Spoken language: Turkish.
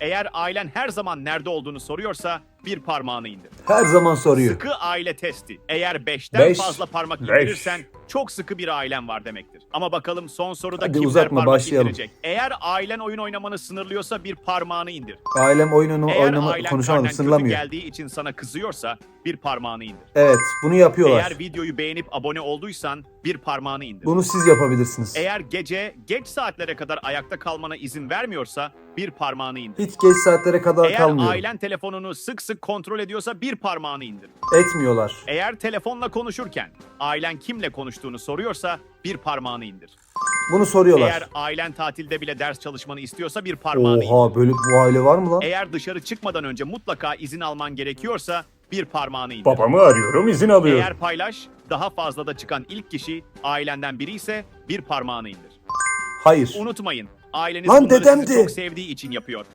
Eğer ailen her zaman nerede olduğunu soruyorsa bir parmağını indir. Her zaman soruyor. Sıkı aile testi. Eğer 5'ten Beş. fazla parmak Beş. indirirsen çok sıkı bir ailen var demektir. Ama bakalım son soruda Hadi kimler uzatma, parmak başlayalım. indirecek? Eğer ailen oyun oynamanı sınırlıyorsa bir parmağını indir. Ailem oyununu Eğer oynama ailen konuşamadım karnen kötü sınırlamıyor. geldiği için sana kızıyorsa bir parmağını indir. Evet bunu yapıyorlar. Eğer videoyu beğenip abone olduysan bir parmağını indir. Bunu siz yapabilirsiniz. Eğer gece geç saatlere kadar ayakta kalmana izin vermiyorsa bir parmağını indir. Hiç geç saatlere kadar Eğer kalmıyor. ailen telefonunu sık sık kontrol ediyorsa bir parmağını indir. Etmiyorlar. Eğer telefonla konuşurken ailen kimle konuştuğunu soruyorsa bir parmağını indir. Bunu soruyorlar. Eğer ailen tatilde bile ders çalışmanı istiyorsa bir parmağını indir. Oha böyle bu aile var mı lan? Eğer dışarı çıkmadan önce mutlaka izin alman gerekiyorsa bir parmağını indir. Babamı arıyorum izin alıyorum. Eğer paylaş, daha fazla da çıkan ilk kişi ailenden biri ise bir parmağını indir. Hayır. Unutmayın, aileniz Lan bunları dedemdi. çok sevdiği için yapıyor.